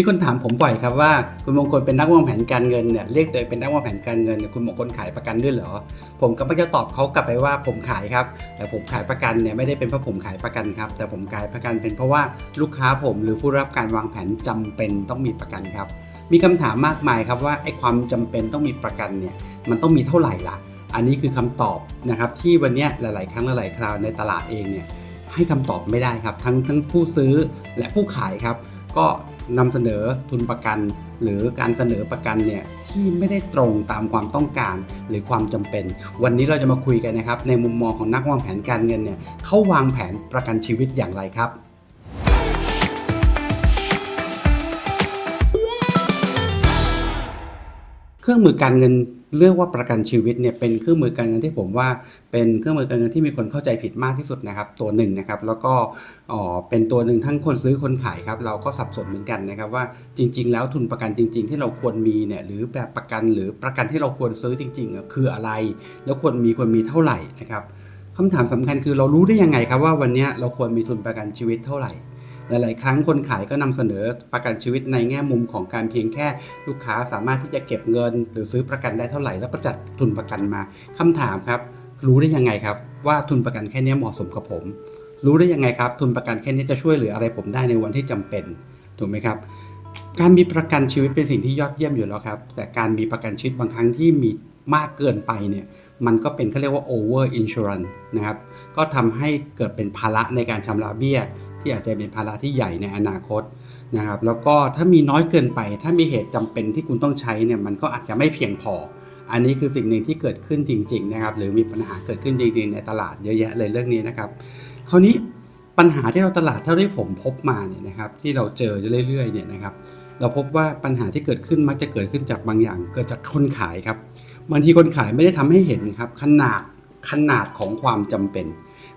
มีคนถามผมบ่อยครับว่าคุณมงคลเป็นนักวางแผนการเงินเนี่ยเรียกตัวเองเป็นนักวางแผนการเงินเนี่ยคุณมงคลขายประกันด้วยเหรอ ผมก็ไม่จะตอบเขากลับไปว่าผมขายครับ แต่ผมขายประกันเนี่ยไม่ได้เป็นเพราะผมขายประกันครับ แต่ผมขายประกันเป็นเพราะว่าลูกค้าผมหรือผู้รับการวางแผนจำเป็นต้องมีประกันครับ มีคำถามมากมายครับว่าไอ้ความจำเป็นต้องมีประกันเนี่ยมันต้องมีเท่าไหร่ล่ะ อันนี้คือคำตอบนะครับที่วันนี้หลาย ๆ ครั้งหลาย ๆ คราวในตลาดเองเนี่ยให้คำตอบไม่ได้ครับทั้งทั้งผู้ซื้อและผู้ขายครับ ก็ นำเสนอทุนประกัน หรือการเสนอประกันเนี่ยที่ไม่ได้ตรงตามความต้องการหรือความจำเป็น วันนี้เราจะมาคุยกันนะครับในมุมมองของนักวางแผนการเงินเนี่ยเขาวางแผนประกันชีวิตอย่างไรครับเครื่องมือการเงิน เรียกว่าประกันชีวิตเนี่ยเป็นเครื่องมือการเงินที่ผมว่าเป็นเครื่องมือการเงินที่มีคนเข้าใจผิดมากที่สุดนะครับ ตัวหนึ่งนะครับ แล้วก็อ๋อเป็นตัวหนึ่งทั้งคนซื้อคนขายครับ เราก็สับสนเหมือนกันนะครับว่าจริง ๆ แล้วทุนประกันจริง ๆ ที่เราควรมีเนี่ยหรือแบบประกันหรือประกันที่เราควรซื้อจริง ๆ คืออะไร แล้วควรมีควรมีเท่าไหร่นะครับคำถามสำคัญคือเรารู้ได้ยังไงครับว่าวันนี้เราควรมีทุนประกันชีวิตเท่าไหร่ หลาย ๆ ครั้งคนขายก็นำเสนอประกันชีวิตในแง่มุมของการเพียงแค่ลูกค้าสามารถที่จะเก็บเงิน หรือซื้อประกันได้เท่าไหร่ แล้วก็จัดทุนประกันมาคำถามครับ รู้ได้ยังไงครับ ว่าทุนประกันแค่นี้เหมาะสมกับผม รู้ได้ยังไงครับ ทุนประกันแค่นี้จะช่วยเหลืออะไรผมได้ในวันที่จำเป็นถูกไหมครับการมีประกันชีวิตเป็นสิ่งที่ยอดเยี่ยมอยู่แล้วครับ แต่การมีประกันชีวิตบางครั้งที่มีมากเกินไปเนี่ย มันก็เป็นเขาเรียกว่า over insurance นะครับ ก็ทำให้เกิดเป็นภาระในการชำระเบี้ย ที่อาจจะเป็นภาระที่ใหญ่ในอนาคตนะครับ แล้วก็ถ้ามีน้อยเกินไป ถ้ามีเหตุจำเป็นที่คุณต้องใช้เนี่ยมันก็อาจจะไม่เพียงพอ อันนี้คือสิ่งหนึ่งที่เกิดขึ้นจริง ๆ นะครับ หรือมีปัญหาเกิดขึ้นจริงๆในตลาดเยอะแยะเลยเรื่องนี้นะครับ คราวนี้ปัญหาที่เราตลาดเท่าที่ผมพบมาเนี่ยนะครับที่เราเจอเรื่อยๆเนี่ยนะครับเราพบว่าปัญหาที่เกิดขึ้นมักจะเกิดขึ้นจากบางอย่าง เกิดจากคนขายครับ บางทีคนขายไม่ได้ทำให้เห็นครับขนาดขนาดของความจำเป็น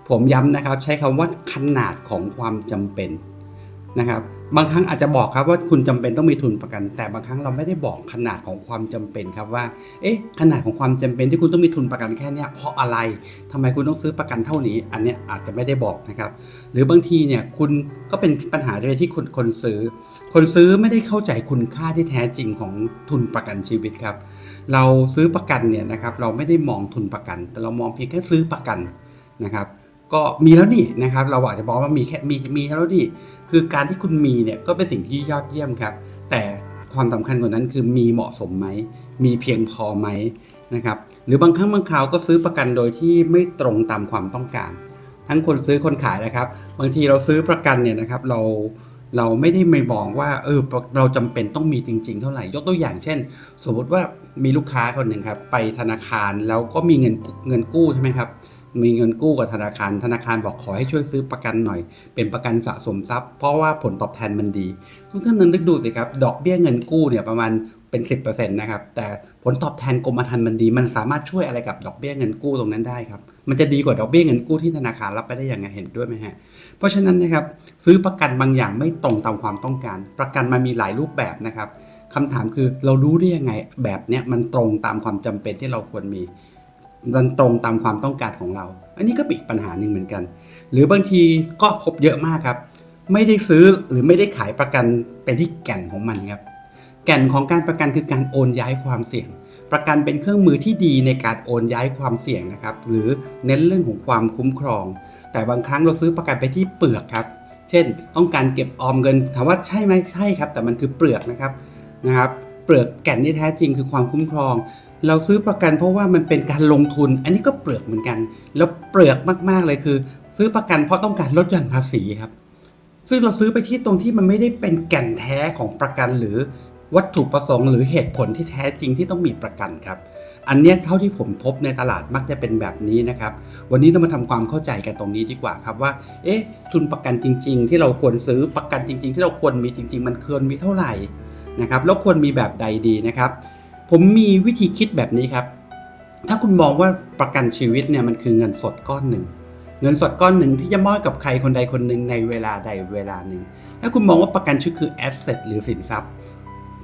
ผมย้ำนะครับ ใช้คำว่าขนาดของความจำเป็นนะครับ บางครั้งอาจจะบอกครับว่าคุณจำเป็นต้องมีทุนประกัน แต่บางครั้งเราไม่ได้บอกขนาดของความจำเป็นครับว่า เอ๊ะ ขนาดของความจำเป็นที่คุณต้องมีทุนประกันแค่เนี้ยเพราะอะไรทำไมคุณต้องซื้อประกันเท่านี้ อันเนี้ยอาจจะไม่ได้บอกนะครับ หรือบางทีเนี่ยคุณก็เป็นปัญหาในที่คนคนซื้อ คนซื้อไม่ได้เข้าใจคุณค่าที่แท้จริงของทุนประกันชีวิตครับ เราซื้อประกันเนี่ยนะครับเราไม่ได้มองทุนประกัน แต่เรามองเพียงแค่ซื้อประกันนะครับ ก็มีแล้วนี่นะครับ เราอาจจะบอกว่ามีแค่มีมีแล้วนี่คือการที่คุณมีเนี่ยก็เป็นสิ่งที่ยอดเยี่ยมครับ แต่ความสำคัญกว่านั้นคือมีเหมาะสมไหมมีเพียงพอไหมนะครับหรือบางครั้งบางคราวก็ซื้อประกันโดยที่ไม่ตรงตามความต้องการ ทั้งคนซื้อคนขายนะครับ บางทีเราซื้อประกันเนี่ยนะครับเราเราไม่ได้ไม่บอกว่าเออเราจำเป็นต้องมีจริง ๆ เท่าไหร่ยกตัวอย่างเช่น สมมติว่า มีลูกค้าคนหนึ่งครับไปธนาคารแล้วก็มีเงินเงินกู้ใช่ไหมครับมีเงินกู้กับธนาคาร ธนาคารบอกขอให้ช่วยซื้อประกันหน่อย เป็นประกันสะสมทรัพย์ เพราะว่าผลตอบแทนมันดี ทุกท่านนึกดูสิครับ ดอกเบี้ยเงินกู้เนี่ยประมาณเป็น 10%นะครับ แต่ผลตอบแทนกรมธรรม์มันดี มันสามารถช่วยอะไรกับดอกเบี้ยเงินกู้ตรงนั้นได้ครับ มันจะดีกว่าดอกเบี้ยเงินกู้ที่ธนาคารรับไปได้อย่างไงเห็นด้วยไหมฮะ เพราะฉะนั้นนะครับซื้อประกันบางอย่างไม่ตรงตามความต้องการ ประกันมันมีหลายรูปแบบนะครับ คำถามคือเรารู้ได้ยังไงแบบเนี้ยมันตรงตามความจำเป็นที่เราควรมี มันตรงตามความต้องการของเรา อันนี้ก็เป็นอีกปัญหาหนึ่งเหมือนกัน หรือบางทีก็พบเยอะมากครับ ไม่ได้ซื้อหรือไม่ได้ขายประกันเป็นที่แก่นของมันครับ แก่นของการประกันคือการโอนย้ายความเสี่ยง ประกันเป็นเครื่องมือที่ดีในการโอนย้ายความเสี่ยงนะครับ หรือเน้นเรื่องของความคุ้มครอง แต่บางครั้งเราซื้อประกันไปที่เปลือกครับ เช่น ต้องการเก็บออมเงินถามว่าใช่ไหมใช่ครับ แต่มันคือเปลือกนะครับ นะครับเปลือกแก่นที่แท้จริงคือความคุ้มครอง เราซื้อประกันเพราะว่ามันเป็นการลงทุน อันนี้ก็เปลือกเหมือนกัน แล้วเปลือกมากๆเลยคือ ซื้อประกันเพราะต้องการลดหย่อนภาษีครับ ซึ่งเราซื้อไปที่ตรงที่มันไม่ได้เป็นแก่นแท้ของประกันหรือวัตถุประสงค์หรือเหตุผลที่แท้จริงที่ต้องมีประกันครับ อันนี้เท่าที่ผมพบในตลาดมักจะเป็นแบบนี้นะครับ วันนี้เรามาทำความเข้าใจกันตรงนี้ดีกว่าครับว่า เอ๊ะ ทุนประกันจริง ๆ ที่เราควรซื้อประกันจริง ๆ ที่เราควรมีจริง ๆ มันควรมีเท่าไหร่ นะครับแล้วควรมีแบบใดดีนะครับ ผมมีวิธีคิดแบบนี้ครับ ถ้าคุณมองว่าประกันชีวิตเนี่ยมันคือเงินสดก้อนหนึ่งเงินสดก้อนหนึ่งที่จะมอบกับใครคนใดคนหนึ่งในเวลาใดเวลาหนึ่งถ้าคุณมองว่าประกันชีวิตคือแอสเซทหรือสินทรัพย์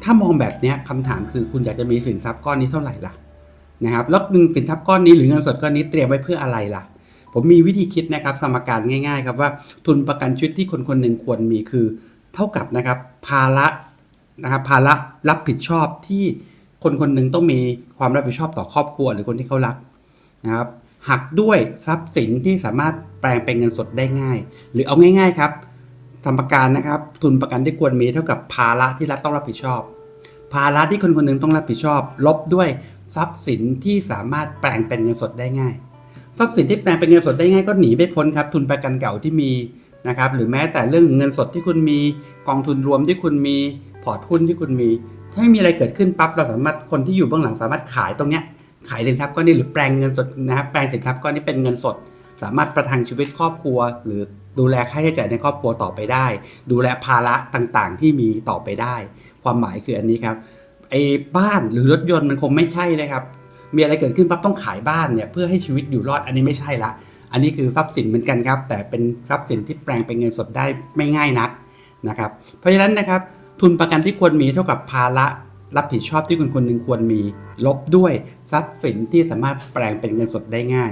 ถ้ามองแบบนี้ยคำถามคือคุณอยากจะมีสินทรัพย์ก้อนนี้เท่าไหร่ล่ะนะครับแล้วเงินสินทรัพย์ก้อนนี้หรือเงินสดก้อนนี้เตรียมไว้เพื่ออะไรล่ะ ผมมีวิธีคิดนะครับสมการง่าย ๆ ครับว่าทุนประกันชีวิตที่คนคนหนึ่งควรมีคือ เท่ากับนะครับภาระ นะครับภาระรับผิดชอบที่คนคนหนึ่งต้องมีความรับผิดชอบต่อครอบครัวหรือคนที่เขารักนะครับหักด้วยทรัพย์สินที่สามารถแปลงเป็นเงินสดได้ง่าย หรือเอาง่าย ๆครับทำประกันนะครับ ทุนประกันที่ควรมีเท่ากับภาระที่รัฐต้องรับผิดชอบ ภาระที่คนคนหนึงต้องรับผิดชอบ ลบด้วยทรัพย์สินที่สามารถแปลงเป็นเงินสดได้ง่าย ทรัพย์สินที่แปลงเป็นเงินสดได้ง่ายก็หนีไม่พ้นครับ ทุนประกันเก่าที่มีนะครับ หรือแม้แต่เรื่องเงินสดที่คุณมี กองทุนรวมที่คุณมี พอร์ตหุ้นที่คุณมี ถ้าไม่มีอะไรเกิดขึ้นปั๊บเราสามารถคนที่อยู่เบื้องหลังสามารถขายตรงเนี้ยขายสินทรัพย์ก้อนนี้หรือแปลงเงินสดนะครับแปลงสินทรัพย์ก้อนนี้เป็นเงินสด สามารถประทังชีวิตครอบครัว หรือดูแลค่าใช้จ่ายในครอบครัวต่อไปได้ ดูแลภาระต่างๆ ที่มีต่อไปได้ ความหมายคืออันนี้ครับไอ้บ้านหรือรถยนต์มันคงไม่ใช่นะครับ มีอะไรเกิดขึ้นปั๊บต้องขายบ้านเนี่ยเพื่อให้ชีวิตอยู่รอดอันนี้ไม่ใช่ละ อันนี้คือทรัพย์สินเหมือนกันครับ แต่เป็นทรัพย์สินที่แปลงเป็นเงินสดได้ไม่ง่ายนักนะครับ เพราะฉะนั้นนะครับ ทุนประกันที่ควรมีเท่ากับภาระรับผิดชอบที่คุณคนหนึ่งควรมี ลบด้วยทรัพย์สินที่สามารถแปลงเป็นเงินสดได้ง่าย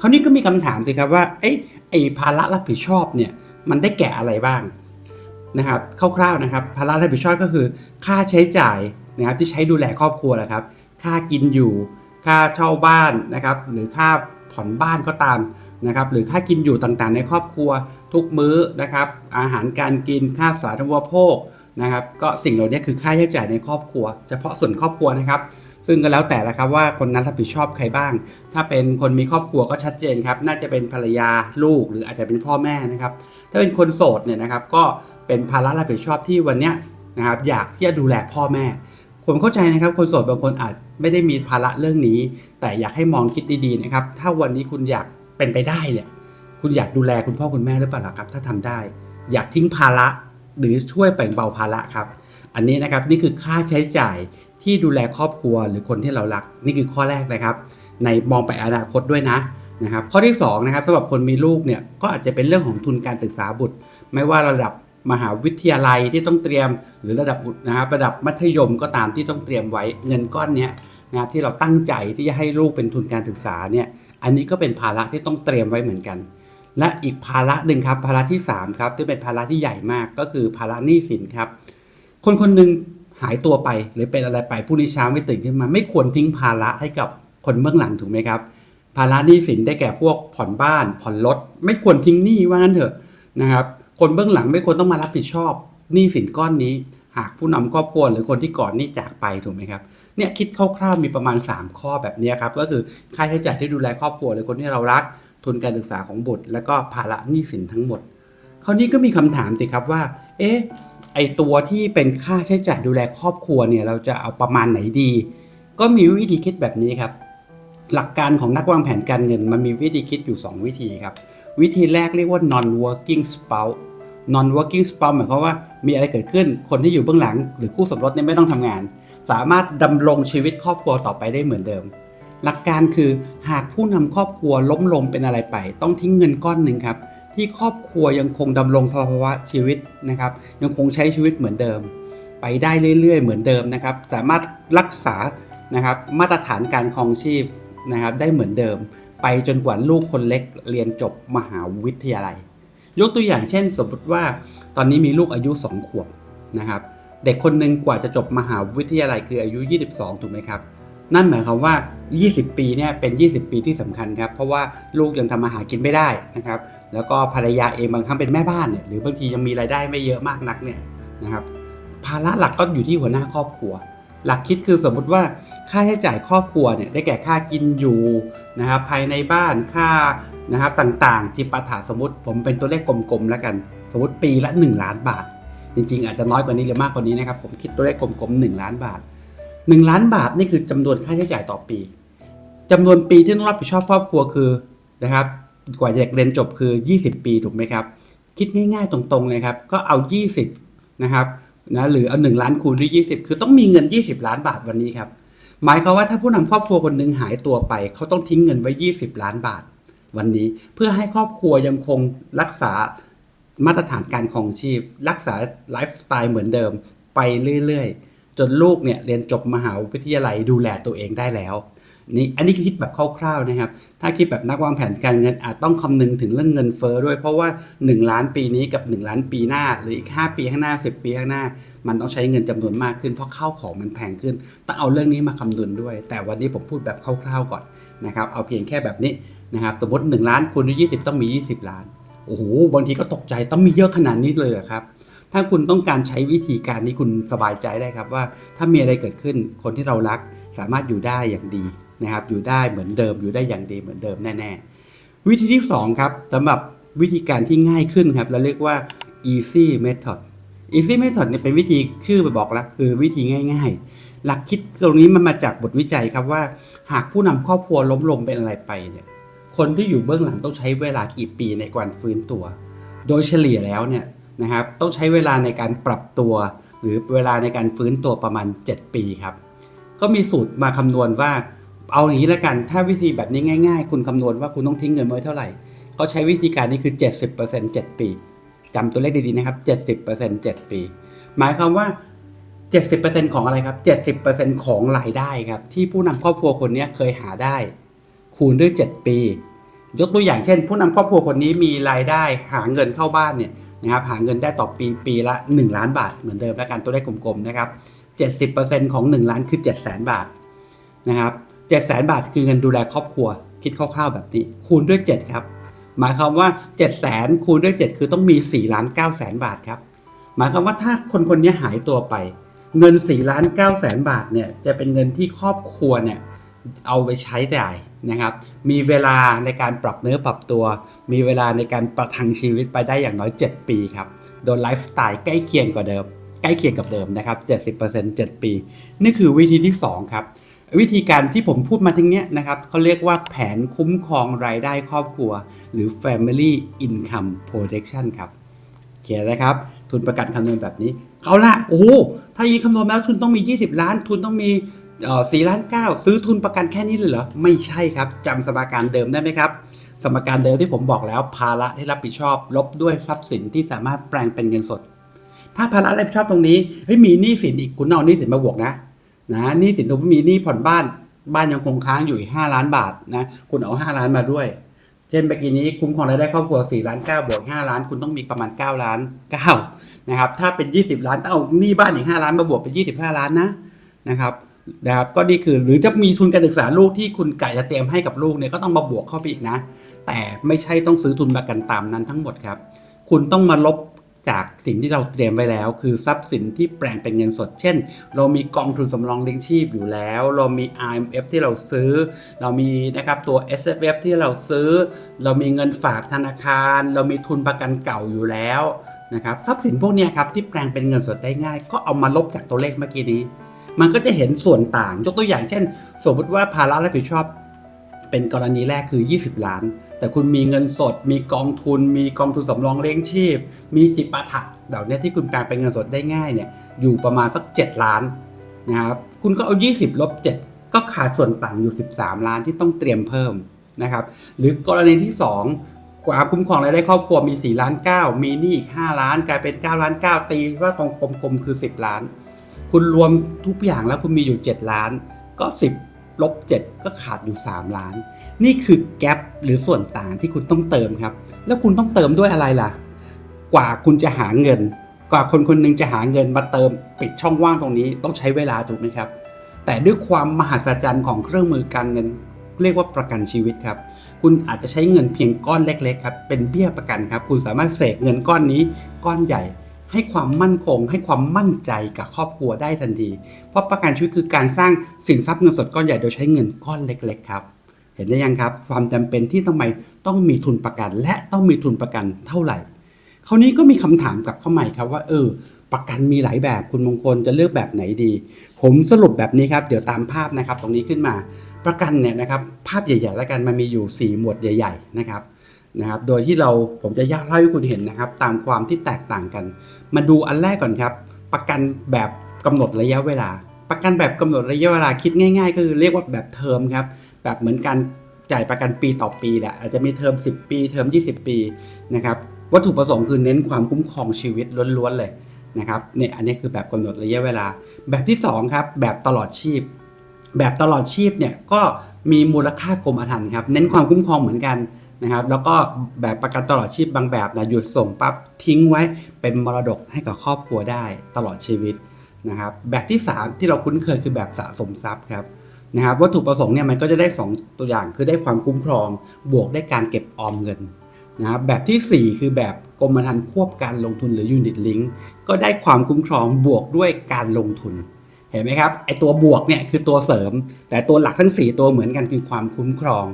คราวนี้ก็มีคำถามสิครับว่าเอ้ไอ้ภาระรับผิดชอบเนี่ยมันได้แก่อะไรบ้างนะครับคร่าวๆนะครับภาระรับผิดชอบก็คือ ค่าใช้จ่ายนะครับที่ใช้ดูแลครอบครัวแหละครับ ค่ากินอยู่ ค่าเช่าบ้านนะครับ หรือค่าผ่อนบ้านก็ตามนะครับ หรือค่ากินอยู่ต่างๆ ในครอบครัว ทุกมื้อนะครับ อาหารการกินค่าสาธารณูปโภค นะครับ ก็สิ่งเหล่านี้คือค่าใช้จ่ายในครอบครัว เฉพาะส่วนครอบครัวนะครับ ซึ่งก็แล้วแต่ละครับว่าคนนั้นรับผิดชอบใครบ้าง ถ้าเป็นคนมีครอบครัวก็ชัดเจนครับ น่าจะเป็นภรรยาลูกหรืออาจจะเป็นพ่อแม่นะครับ ถ้าเป็นคนโสดเนี่ยนะครับก็เป็นภาระรับผิดชอบที่วันนี้นะครับอยากที่จะดูแลพ่อแม่ผมเข้าใจนะครับคนโสดบางคนอาจไม่ได้มีภาระเรื่องนี้ แต่อยากให้มองคิดดีๆนะครับถ้าวันนี้คุณอยากเป็นไปได้เนี่ยคุณอยากดูแลคุณพ่อคุณแม่หรือเปล่าครับถ้าทำได้ อยากทิ้งภาระ หรือช่วยแบ่งเบาภาระครับ อันนี้นะครับนี่คือค่าใช้จ่ายที่ดูแลครอบครัวหรือคนที่เรารัก นี่คือข้อแรกนะครับ ในมองไปอนาคตด้วยนะนะครับข้อที่สองนะครับสำหรับคนมีลูกเนี่ยก็อาจจะเป็นเรื่องของทุนการศึกษาบุตร ไม่ว่าระดับมหาวิทยาลัยที่ต้องเตรียม หรือระดับอุนะครับระดับมัธยมก็ตามที่ต้องเตรียมไว้เงินก้อนเนี้ยนะครับที่เราตั้งใจที่จะให้ลูกเป็นทุนการศึกษาเนี่ยอันนี้ก็เป็นภาระที่ต้องเตรียมไว้เหมือนกัน และอีกภาระหนึ่งครับภาระที่3ครับที่เป็นภาระที่ใหญ่มากก็คือภาระหนี้สินครับ คนคนหนึ่งหายตัวไปหรือเป็นอะไรไปผู้นี้เช้าไม่ตื่นขึ้นมา ไม่ควรทิ้งภาระให้กับคนเบื้องหลังถูกไหมครับ ภาระหนี้สินได้แก่พวกผ่อนบ้าน ผ่อนรถไม่ควรทิ้งหนี้ว่างั้นเถอะนะครับ คนเบื้องหลังไม่ควรต้องมารับผิดชอบหนี้สินก้อนนี้ หากผู้นำครอบครัวหรือคนที่ก่อนหนี้จากไปถูกไหมครับเนี่ยคิดคร่าวๆมีประมาณ 3 ข้อแบบนี้ครับก็คือค่าใช้จ่ายที่ดูแลครอบครัวหรือคนที่เรารัก ทุนการศึกษาของบุตร แล้วก็ภาระหนี้สินทั้งหมด คราวนี้ก็มีคำถามสิครับว่า เอ๊ะไอตัวที่เป็นค่าใช้จ่ายดูแลครอบครัวเนี่ยเราจะเอาประมาณไหนดี ก็มีวิธีคิดแบบนี้ครับ หลักการของนักวางแผนการเงินมันมีวิธีคิดอยู่ 2 วิธีครับ วิธีแรกเรียกว่า non working spouse non working spouse หมายความว่ามีอะไรเกิดขึ้นคนที่อยู่เบื้องหลัง หรือคู่สมรสเนี่ยไม่ต้องทำงาน สามารถดำรงชีวิตครอบครัวต่อไปได้เหมือนเดิม หลักการคือหากผู้นำครอบครัวล้มลงเป็นอะไรไป ต้องทิ้งเงินก้อนหนึ่งครับ ที่ครอบครัวยังคงดำรงสภาวะชีวิตนะครับ ยังคงใช้ชีวิตเหมือนเดิม ไปได้เรื่อย ๆ เหมือนเดิมนะครับ สามารถรักษานะครับมาตรฐานการครองชีพนะครับได้เหมือนเดิม ไปจนกว่าลูกคนเล็กเรียนจบมหาวิทยาลัย ยกตัวอย่างเช่น สมมติว่าตอนนี้มีลูกอายุ 2 ขวบนะครับ เด็กคนหนึ่งกว่าจะจบมหาวิทยาลัยคืออายุ 22 ถูกไหมครับ นั่นหมายความว่า 20 ปีเนี่ยเป็น 20 ปีที่สำคัญครับ เพราะว่าลูกยังทำมาหากินไม่ได้นะครับ แล้วก็ภรรยาเองบางครั้งเป็นแม่บ้านเนี่ยหรือบางทียังมีรายได้ไม่เยอะมากนักเนี่ยนะครับภาระหลักก็อยู่ที่หัวหน้าครอบครัว หลักคิดคือสมมุติว่าค่าใช้จ่ายครอบครัวเนี่ยได้แก่ค่ากินอยู่นะครับภายในบ้านค่านะครับต่างๆ จิปาถะสมมติผมเป็นตัวเลขกลมๆแล้วกัน สมมติปีละ 1 ล้านบาท จริงๆ อาจจะน้อยกว่านี้หรือมากกว่านี้นะครับผมคิดตัวเลขกลมๆ1ล้านบาท 1 ล้านบาทนี่คือจำนวนค่าใช้จ่ายต่อปีจำนวนปีที่ต้องรับผิดชอบครอบครัวคือนะครับกว่าเด็กเรียนจบคือ 20 ปีถูกไหมครับ คิดง่ายๆตรงๆเลยครับ ก็เอา 20 นะครับนะหรือเอา 1 ล้านคูณด้วย 20 คือต้องมีเงิน 20 ล้านบาทวันนี้ครับ หมายความว่าถ้าผู้นำครอบครัวคนหนึ่งหายตัวไป เขาต้องทิ้งเงินไว้ 20 ล้านบาทวันนี้ เพื่อให้ครอบครัวยังคงรักษามาตรฐานการครองชีพ รักษาไลฟ์สไตล์เหมือนเดิมไปเรื่อยๆ จนลูกเนี่ยเรียนจบมหาวิทยาลัยดูแลตัวเองได้แล้วนี่อันนี้คิดแบบคร่าวๆนะครับ ถ้าคิดแบบนักวางแผนการเงินอาจต้องคำนึงถึงเรื่องเงินเฟ้อด้วย เพราะว่า 1 ล้านปีนี้กับ 1 ล้านปีหน้า หรืออีก 5 ปีข้างหน้า 10 ปีข้างหน้า มันต้องใช้เงินจำนวนมากขึ้นเพราะข้าวของมันแพงขึ้น ต้องเอาเรื่องนี้มาคำนวณด้วย แต่วันนี้ผมพูดแบบคร่าวๆก่อนนะครับ เอาเพียงแค่แบบนี้นะครับ สมมติ 1 ล้านคูณด้วย20 ต้องมี 20 ล้าน โอ้โห บางทีก็ตกใจต้องมีเยอะขนาดนี้เลยเหรอครับ ถ้าคุณต้องการใช้วิธีการนี้คุณสบายใจได้ครับว่าถ้ามีอะไรเกิดขึ้นคนที่เรารักสามารถอยู่ได้อย่างดีนะครับอยู่ได้เหมือนเดิมอยู่ได้อย่างดีเหมือนเดิมแน่ๆ วิธีที่ 2 ครับสำหรับวิธีการที่ง่ายขึ้นครับเราเรียกว่า easy method easy method เนี่ยเป็นวิธีชื่อไปบอกแล้วคือวิธีง่าย ๆ หลักคิดตรงนี้มันมาจากบทวิจัยครับว่า หากผู้นำครอบครัวล้มลงเป็นอะไรไปเนี่ยคนที่อยู่เบื้องหลังต้องใช้เวลากี่ปีในการฟื้นตัว โดยเฉลี่ยแล้วเนี่ย นะครับต้องใช้เวลาในการปรับตัว หรือเวลาในการฟื้นตัวประมาณ 7 ปีครับก็มีสูตรมาคำนวณว่า เอาอย่างนี้ละกันถ้าวิธีแบบนี้ง่าย ๆ คุณคำนวณว่าคุณต้องทิ้งเงินไว้เท่าไหร่เขาใช้วิธีการนี้คือ 70% 7 ปีจำตัวเลขดีๆนะครับ 70% 7 ปี หมายความว่า 70%ของอะไรครับ 70%ของรายได้ครับที่ผู้นำครอบครัวคนนี้เคยหาได้ คูณด้วย 7 ปี ยกตัวอย่างเช่น ผู้นำครอบครัวคนนี้มีรายได้หาเงินเข้าบ้านเนี่ย นะครับหาเงินได้ต่อปีปีละ 1 ล้านบาทเหมือนเดิมแล้วกันตัวเลขกลมๆนะครับ70%ของ 1 ล้านคือ 7 0 0 0 0 0 บาทนะครับ7 0 0 0 0 บาทคือเงินดูแลครอบครัว คิดคร่าวๆแบบนี้ คูณด้วย 7 ครับ หมายความว่า7 0 0 0 0 0คูณด้วย 7 คือต้องมี4ล้าน9แสนบาทครับ หมายความว่าถ้าคนคนนี้หายตัวไป เงิน4ล้าน9แสนบาทเนี่ยจะเป็นเงินที่ครอบครัวเนี่ย เอาไปใช้ได้นะครับ มีเวลาในการปรับเนื้อปรับตัว มีเวลาในการประทังชีวิตไปได้อย่างน้อย 7 ปีครับ โดยไลฟ์สไตล์ใกล้เคียงกว่าเดิม ใกล้เคียงกับเดิมนะครับ 70% 7 ปี นี่คือวิธีที่ 2 ครับ วิธีการที่ผมพูดมาทั้งนี้นะครับเขาเรียกว่าแผนคุ้มครองรายได้ครอบครัว หรือ Family Income Protection ครับโอเคนะครับ ทุนประกันคำนวณแบบนี้ เอาละโอ้โหถ้ายีคำนวณแล้วทุนต้องมี 20 ล้าน ทุนต้องมี เอ่ล้าน9ซื้อทุนประกันแค่นี้เลยเหรอ ไม่ใช่ครับจำสมการเดิมได้ไหมครับ สมการเดิมที่ผมบอกแล้วภาระที่รับผิดชอบ ลบด้วยทรัพย์สินที่สามารถแปลงเป็นเงินสด ถ้าภาระรับผิดชอบตรงนี้เฮ้ยมีหนี้สินอีกคุณเอาหนี้สินมาบวกนะนะหนี้สินสมมติมีหนี้ผ่อนบ้านบ้านยังคงค้างอยู่อีก5ล้านบาทนะคุณเอา 5 ล้านมาด้วย เช่นเมื่อกี้นี้คุ้มครองรายได้ครอบครัว4ล้าน9บวก5ล้าน คุณต้องมีประมาณ 9 ล้าน9นะครับถ้าเป็น 20 ล้านต้องเอาหนี้บ้านอีก5ล้านมาบวกเป็น 25 ล้านนะนะครับ นะครับก็นี่คือหรือจะมีทุนการศึกษาลูกที่คุณกะจะเตรียมให้กับลูกเนี่ยก็ต้องมาบวกเข้าไปอีกนะ แต่ไม่ใช่ต้องซื้อทุนประกันตามนั้นทั้งหมดครับ คุณต้องมาลบจากสิ่งที่เราเตรียมไว้แล้ว คือทรัพย์สินที่แปลงเป็นเงินสด เช่น เรามีกองทุนสำรองเลี้ยงชีพอยู่แล้ว เรามี IMF ที่เราซื้อ เรามีนะครับตัว S F F ที่เราซื้อ เรามีเงินฝากธนาคาร เรามีทุนประกันเก่าอยู่แล้วนะครับทรัพย์สินพวกนี้ครับที่แปลงเป็นเงินสดได้ง่าย ก็เอามาลบจากตัวเลขเมื่อกี้นี้ มันก็จะเห็นส่วนต่างยกตัวอย่างเช่น สมมติว่าภาระรับผิดชอบ เป็นกรณีแรกคือ 20 ล้าน แต่คุณมีเงินสด มีกองทุน มีกองทุนสำรองเลี้ยงชีพ มีจิปาถะเหล่านี้ที่คุณแปลงเป็นเงินสดได้ง่ายเนี่ยอยู่ประมาณสัก 7 ล้านนะครับคุณก็เอา 20ลบ7ก็ขาดส่วนต่างอยู่ 13 ล้านที่ต้องเตรียมเพิ่มนะครับหรือกรณีที่ 2ความคุ้มครองรายได้ครอบครัวมี4ล้าน9มีหนี้อีก5ล้าน กลายเป็น9ล้าน9ตีว่าตรงกลมๆคือ 10 ล้าน คุณรวมทุกอย่างแล้วคุณมีอยู่ 7 ล้าน ก็ 10ลบ7ก็ขาดอยู่ 3 ล้าน นี่คือแกลบหรือส่วนต่างที่คุณต้องเติมครับ แล้วคุณต้องเติมด้วยอะไรล่ะ กว่าคุณจะหาเงิน กว่าคนคนหนึงจะหาเงินมาเติมปิดช่องว่างตรงนี้ต้องใช้เวลาถูกไหมครับ แต่ด้วยความมหัศจรรย์ของเครื่องมือการเงิน เรียกว่าประกันชีวิตครับคุณอาจจะใช้เงินเพียงก้อนเล็ก ๆ ครับ เป็นเบี้ยประกันครับ คุณสามารถเสกเงินก้อนนี้ก้อนใหญ่ ให้ความมั่นคง ให้ความมั่นใจกับครอบครัวได้ทันที เพราะประกันชีวิตคือการสร้างสินทรัพย์เงินสดก้อนใหญ่โดยใช้เงินก้อนเล็ก ๆ ครับ เห็นได้ยังครับ ความจำเป็นที่ทำไมต้องมีทุนประกัน และต้องมีทุนประกันเท่าไหร่ คราวนี้ก็มีคำถามกับเข้ามาอีกครับว่าเออประกันมีหลายแบบคุณมงคลจะเลือกแบบไหนดี ผมสรุปแบบนี้ครับเดี๋ยวตามภาพนะครับตรงนี้ขึ้นมา ประกันเนี่ยนะครับภาพใหญ่ๆแล้วกันมันมีอยู่ 4 หมวดใหญ่ ๆ นะครับ นะครับ โดยที่เราผมจะย่าเล่าให้คุณเห็นนะครับ ตามความที่แตกต่างกัน มาดูอันแรกก่อนครับ ประกันแบบกำหนดระยะเวลา ประกันแบบกำหนดระยะเวลาคิดง่าย ๆ ก็คือเรียกว่าแบบเทอมครับ แบบเหมือนการจ่ายประกันปีต่อปีแหละอาจจะมีเทอม 10 ปี เทอม 20 ปีนะครับวัตถุประสงค์คือเน้นความคุ้มครองชีวิตล้วนๆเลยนะครับเนี่ยอันนี้คือแบบกำหนดระยะเวลา แบบที่2ครับแบบตลอดชีพ แบบตลอดชีพเนี่ยก็มีมูลค่ากรมธรรม์ครับเน้นความคุ้มครองเหมือนกัน นะครับแล้วก็แบบประกันตลอดชีพบางแบบนะหยุดส่งปั๊บทิ้งไว้เป็นมรดกให้กับครอบครัวได้ตลอดชีวิตนะครับแบบที่ 3 ที่เราคุ้นเคยคือแบบสะสมทรัพย์ครับนะครับวัตถุประสงค์เนี่ยมันก็จะได้ 2 ตัวอย่างคือได้ความคุ้มครอง บวกได้การเก็บออมเงินนะครับแบบทีสี่4 คือแบบกรมธรรม์ควบการลงทุนหรือ Unit Link ก็ได้ความคุ้มครองบวกด้วยการลงทุน เห็นไหมครับไอตัวบวกเนี่ยคือตัวเสริม แต่ตัวหลักทั้ง 4 ตัวเหมือนกันคือความคุ้มครอง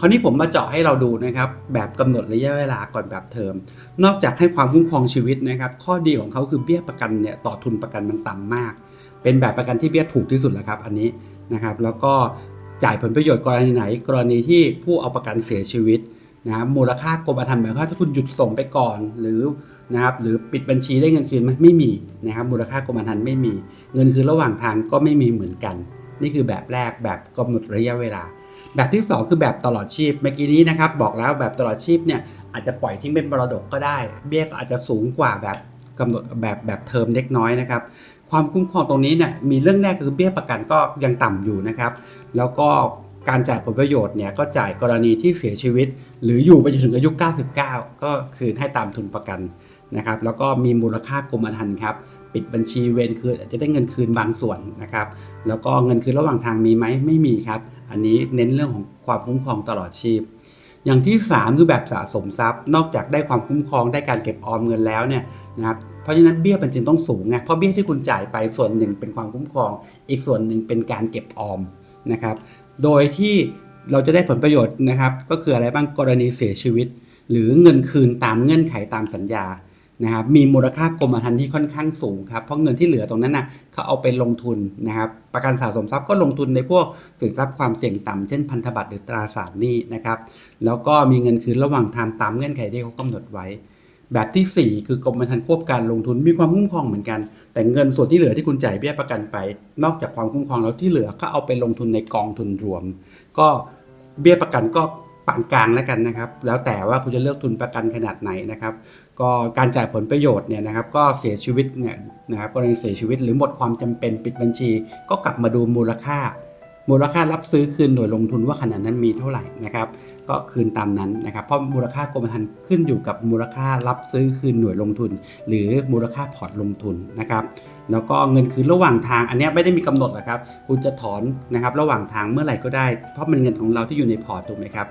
คราวนี้ผมมาเจาะให้เราดูนะครับแบบกำหนดระยะเวลาก่อนแบบเทอม นอกจากให้ความคุ้มครองชีวิตนะครับ ข้อดีของเขาคือเบี้ยประกันเนี่ยต่อทุนประกันมันต่ำมาก เป็นแบบประกันที่เบี้ยถูกที่สุดแล้วครับอันนี้นะครับ แล้วก็จ่ายผลประโยชน์กรณีไหน กรณีที่ผู้เอาประกันเสียชีวิตนะครับมูลค่ากรมธรรม์หมายความว่าถ้าคุณหยุดส่งไปก่อนหรือนะครับหรือปิดบัญชีได้เงินคืนไหมไม่มีนะครับมูลค่ากรมธรรม์ไม่มี เงินคืนระหว่างทางก็ไม่มีเหมือนกัน นี่คือแบบแรกแบบกำหนดระยะเวลา แบบที่ 2 คือแบบตลอดชีพเมื่อกี้นี้นะครับบอกแล้วแบบตลอดชีพเนี่ยอาจจะปล่อยทิ้งเป็นมรดกก็ได้ เบี้ยก็อาจจะสูงกว่าแบบกำหนดแบบแบบเทอมเล็กน้อยนะครับความคุ้มครองตรงนี้เนี่ยมีเรื่องแรกคือเบี้ยประกันก็ยังต่ำอยู่นะครับ แล้วก็การจ่ายผลประโยชน์เนี่ยก็จ่ายกรณีที่เสียชีวิต หรืออยู่ไปจนถึงอายุ 99 ก็คืนให้ตามทุนประกันนะครับแล้วก็มีมูลค่ากรมธรรม์ครับปิดบัญชีเวรคืนอาจจะได้เงินคืนบางส่วนนะครับแล้วก็เงินคืนระหว่างทางมีไหมไม่มีครับ อันนี้เน้นเรื่องของความคุ้มครองตลอดชีพ อย่างที่ 3 คือแบบสะสมทรัพย์ นอกจากได้ความคุ้มครองได้การเก็บออมเงินแล้วเนี่ยนะครับเพราะฉะนั้นเบี้ยมันจึงต้องสูงไงเพราะเบี้ยที่คุณจ่ายไปส่วนหนึ่งเป็นความคุ้มครอง อีกส่วนหนึ่งเป็นการเก็บออมนะครับโดยที่เราจะได้ผลประโยชน์นะครับ ก็คืออะไรบ้างกรณีเสียชีวิต หรือเงินคืนตามเงื่อนไขตามสัญญา นะครับมีมูลค่ากรมธรรม์ที่ค่อนข้างสูงครับเพราะเงินที่เหลือตรงนั้นนะเขาเอาไปลงทุนนะครับประกันสะสมทรัพย์ก็ลงทุนในพวกสินทรัพย์ความเสี่ยงต่ำเช่นพันธบัตรหรือตราสารหนี้นะครับแล้วก็มีเงินคืนระหว่างทางตามเงื่อนไขที่เขากำหนดไว้ แบบที่ 4 คือกรมธรรม์ควบการลงทุนมีความคุ้มครองเหมือนกัน แต่เงินส่วนที่เหลือที่คุณจ่ายเบี้ยประกันไป นอกจากความคุ้มครองแล้วที่เหลือก็เอาไปลงทุนในกองทุนรวม ก็เบี้ยประกันก็ปานกลางแล้วกันนะครับ แล้วแต่ว่าคุณจะเลือกทุนประกันขนาดไหนนะครับ ก็การจ่ายผลประโยชน์เนี่ยนะครับก็เสียชีวิตเนี่ยนะครับกรณีเสียชีวิตหรือหมดความจำเป็นปิดบัญชี ก็กลับมาดูมูลค่า มูลค่ารับซื้อคืนหน่วยลงทุนว่าขนาดนั้นมีเท่าไหร่นะครับก็คืนตามนั้นนะครับเพราะมูลค่ากรมธรรม์ขึ้นอยู่กับมูลค่ารับซื้อคืนหน่วยลงทุน หรือมูลค่าพอร์ตลงทุนนะครับแล้วก็เงินคืนระหว่างทางอันนี้ไม่ได้มีกำหนดหรอกครับ คุณจะถอนนะครับระหว่างทางเมื่อไหร่ก็ได้ เพราะมันเงินของเราที่อยู่ในพอร์ตถูกไหมครับ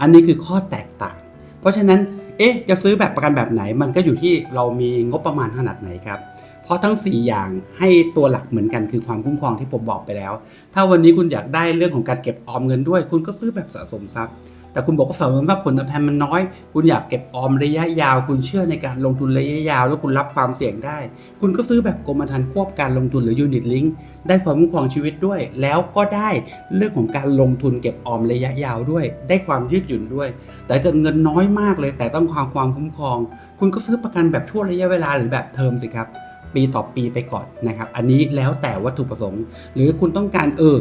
อันนี้คือข้อแตกต่าง เพราะฉะนั้น เอ๊ะจะซื้อแบบประกันแบบไหน มันก็อยู่ที่เรามีงบประมาณขนาดไหนครับเพราะทั้ง 4 อย่างให้ตัวหลักเหมือนกันคือความคุ้มครองที่ผมบอกไปแล้ว ถ้าวันนี้คุณอยากได้เรื่องของการเก็บออมเงินด้วย คุณก็ซื้อแบบสะสมทรัพย์ แต่คุณบอกว่าสะสมทรัพย์ผลตอบแทนมันน้อย คุณอยากเก็บออมระยะยาว คุณเชื่อในการลงทุนระยะยาว แล้วคุณรับความเสี่ยงได้ คุณก็ซื้อแบบกรมธรรม์ควบการลงทุนหรือ Unit Link ได้ความคุ้มครองชีวิตด้วย แล้วก็ได้เรื่องของการลงทุนเก็บออมระยะยาวด้วย ได้ความยืดหยุ่นด้วย แต่เกิดเงินน้อยมากเลย แต่ต้องความความคุ้มครอง คุณก็ซื้อประกันแบบช่วงระยะเวลาหรือแบบเทอมสิครับปีต่อปีไปก่อนนะครับ อันนี้แล้วแต่วัตถุประสงค์ หรือคุณต้องการเออ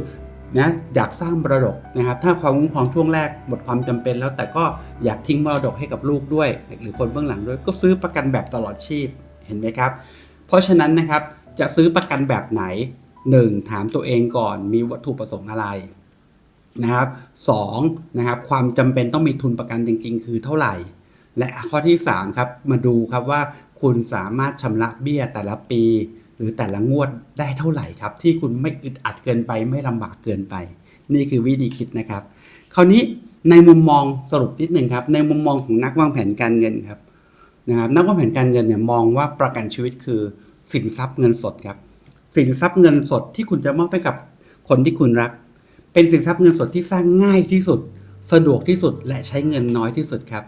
นะอยากสร้างมรดกนะครับถ้าความคุ้มครองช่วงแรกหมดความจำเป็น แล้วแต่ก็อยากทิ้งมรดกให้กับลูกด้วย หรือคนเบื้องหลังด้วย ก็ซื้อประกันแบบตลอดชีพเห็นไหมครับ เพราะฉะนั้นนะครับจะซื้อประกันแบบไหน 1. ถามตัวเองก่อนมีวัตถุประสงค์อะไรนะครับสองนะครับความจำเป็นต้องมีทุนประกันจริง ๆ คือเท่าไหร่ และข้อที่3ครับมาดูครับว่าคุณสามารถชำระเบี้ยแต่ละปี หรือแต่ละงวดได้เท่าไหร่ครับ ที่คุณไม่อึดอัดเกินไปไม่ลำบากเกินไป นี่คือวิธีคิดนะครับ คราวนี้ในมุมมองสรุปนิดหนึ่งครับ ในมุมมองของนักวางแผนการเงินครับนะครับนักวางแผนการเงินเนี่ยมองว่าประกันชีวิตคือสินทรัพย์เงินสดครับ สินทรัพย์เงินสดที่คุณจะมอบให้กับคนที่คุณรัก เป็นสินทรัพย์เงินสดที่สร้างง่ายที่สุด สะดวกที่สุดและใช้เงินน้อยที่สุดครับ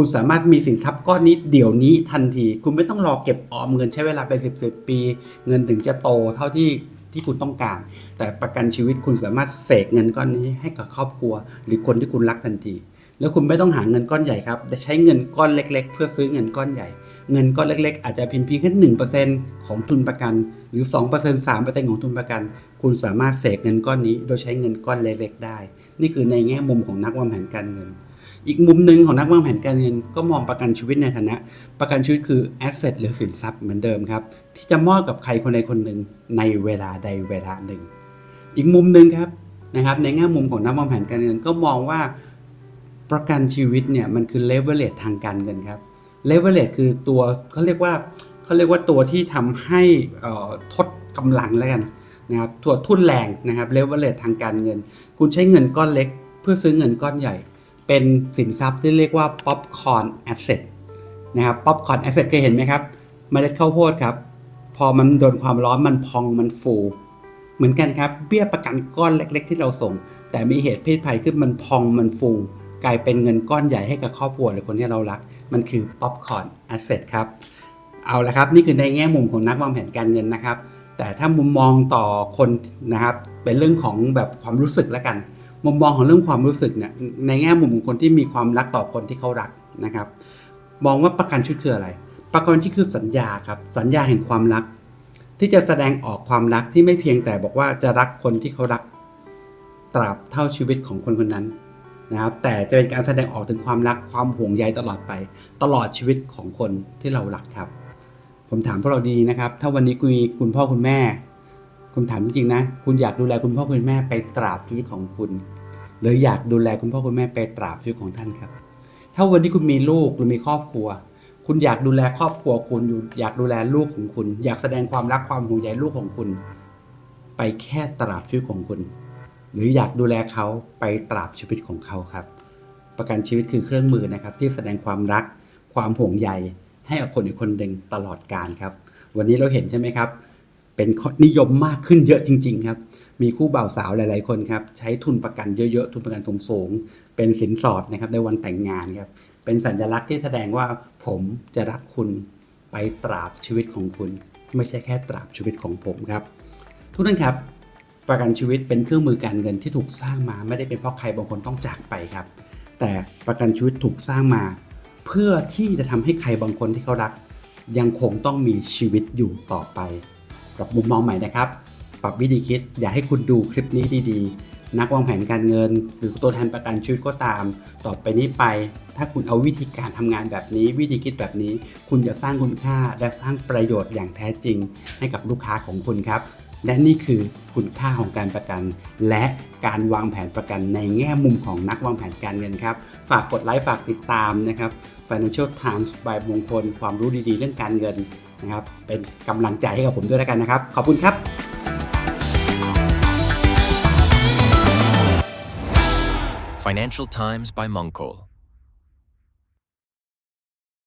คุณสามารถมีสินทรัพย์ก้อนนี้เดี๋ยวนี้ทันที คุณไม่ต้องรอเก็บออมเงินใช้เวลาเป็นสิบสิบปี เงินถึงจะโตเท่าที่ที่คุณต้องการ แต่ประกันชีวิตคุณสามารถเสกเงินก้อนนี้ให้กับครอบครัว หรือคนที่คุณรักทันที แล้วคุณไม่ต้องหาเงินก้อนใหญ่ครับแต่ใช้เงินก้อนเล็ก ๆ เพื่อซื้อเงินก้อนใหญ่ เงินก้อนเล็ก ๆ อาจจะเพียงเพียงแค่หนึ่งเปอร์เซ็นต์ของทุนประกัน หรือสองเปอร์เซ็นต์สามเปอร์เซ็นต์ของทุนประกัน คุณสามารถเสกเงินก้อนนี้ โดยใช้เงินก้อนเล็กๆได้ นี่คือในแง่มุมของนักวางแผนการเงิน อีกมุมหนึ่งของนักวางแผนการเงินก็มองประกันชีวิตในฐานะ ประกันชีวิตคือ asset หรือสินทรัพย์เหมือนเดิมครับ ที่จะมอบกับใครคนใดคนหนึ่งในเวลาใดเวลาหนึ่ง อีกมุมหนึ่งครับนะครับ ในแง่มุมของนักวางแผนการเงินก็มองว่าประกันชีวิตเนี่ยมันคือเลเวลเลตทางการเงินครับเลเวลเลตคือตัวเขาเรียกว่าเขาเรียกว่าตัวที่ทำให้อ่อทดกำลังแล้วกันนะครับตัวทุนแรงนะครับเลเวลเลตทางการเงิน คุณใช้เงินก้อนเล็ก เพื่อซื้อเงินก้อนใหญ่ เป็นสินทรัพย์ที่เรียกว่า popcorn asset นะครับ popcorn asset เคยเห็นไหมครับเมล็ดข้าวโพดครับ พอมันโดนความร้อนมันพองมันฟู เหมือนกันครับ เบี้ยประกันก้อนเล็ก ๆ ที่เราส่ง แต่มีเหตุเพศภัยขึ้นมันพองมันฟู กลายเป็นเงินก้อนใหญ่ให้กับครอบครัวหรือคนที่เรารัก มันคือ popcorn asset ครับ เอาละครับ นี่คือในแง่มุมของนักวางแผนการเงินนะครับ แต่ถ้ามุมมองต่อคนนะครับ เป็นเรื่องของแบบความรู้สึกแล้วกัน มุมมองของเรื่องความรู้สึกเนี่ยในแง่มุมของคนที่มีความรักต่อคนที่เขารักนะครับ มองว่าประกันชีวิตคืออะไร ประกันชีวิตคือสัญญาครับสัญญาแห่งความรัก ที่จะแสดงออกความรักที่ไม่เพียงแต่บอกว่าจะรักคนที่เขารัก ตราบเท่าชีวิตของคนคนนั้นนะครับแต่จะเป็นการแสดงออกถึงความรักความห่วงใยตลอดไป ตลอดชีวิตของคนที่เรารักครับ ผมถามพวกเราดีนะครับ ถ้าวันนี้คุณมีคุณพ่อคุณแม่ คุณถามจริงๆนะ คุณอยากดูแลคุณพ่อคุณแม่ไปตราบชีวิตของคุณ หรืออยากดูแลคุณพ่อคุณแม่ไปตราบชีวิตของท่านครับ ถ้าวันนี้คุณมีลูกหรือมีครอบครัว คุณอยากดูแลครอบครัวคุณอยู่อยากดูแลลูกของคุณ อยากแสดงความรักความห่วงใยลูกของคุณ ไปแค่ตราบชีวิตของคุณ หรืออยากดูแลเขาไปตราบชีวิตของเขาครับ ประกันชีวิตคือเครื่องมือนะครับ ที่แสดงความรักความห่วงใยให้กับคนอีกคนหนึ่งตลอดการครับ วันนี้เราเห็นใช่ไหมครับ เป็นนิยมมากขึ้นเยอะจริง ๆ ครับ มีคู่บ่าวสาวหลาย ๆ คนครับ ใช้ทุนประกันเยอะ ๆ ทุนประกันสูงๆเป็นสินสอดนะครับในวันแต่งงานครับ เป็นสัญลักษณ์ที่แสดงว่าผมจะรักคุณไปตราบชีวิตของคุณ ไม่ใช่แค่ตราบชีวิตของผมครับ ทุกท่านครับ ประกันชีวิตเป็นเครื่องมือการเงินที่ถูกสร้างมา ไม่ได้เป็นเพราะใครบางคนต้องจากไปครับ แต่ประกันชีวิตถูกสร้างมา เพื่อที่จะทำให้ใครบางคนที่เขารัก ยังคงต้องมีชีวิตอยู่ต่อไป กับมุมมองใหม่นะครับ ปรับวิธีคิดอยากให้คุณดูคลิปนี้ดีๆ นักวางแผนการเงิน หรือตัวแทนประกันชีวิตก็ตาม ต่อไปนี้ไป ถ้าคุณเอาวิธีการทำงานแบบนี้ วิธีคิดแบบนี้ คุณจะสร้างคุณค่าและสร้างประโยชน์อย่างแท้จริง ให้กับลูกค้าของคุณครับ และนี่คือคุณค่าของการประกัน และการวางแผนประกันในแง่มุมของนักวางแผนการเงินครับ ฝากกดไลค์ฝากติดตามนะครับ Financial Times by มงคล ความรู้ดีๆ เรื่องการเงินนะครับ เป็นกำลังใจให้กับผมด้วยแล้วกันนะครับ ขอบคุณครับ Financial Times by Mongkol.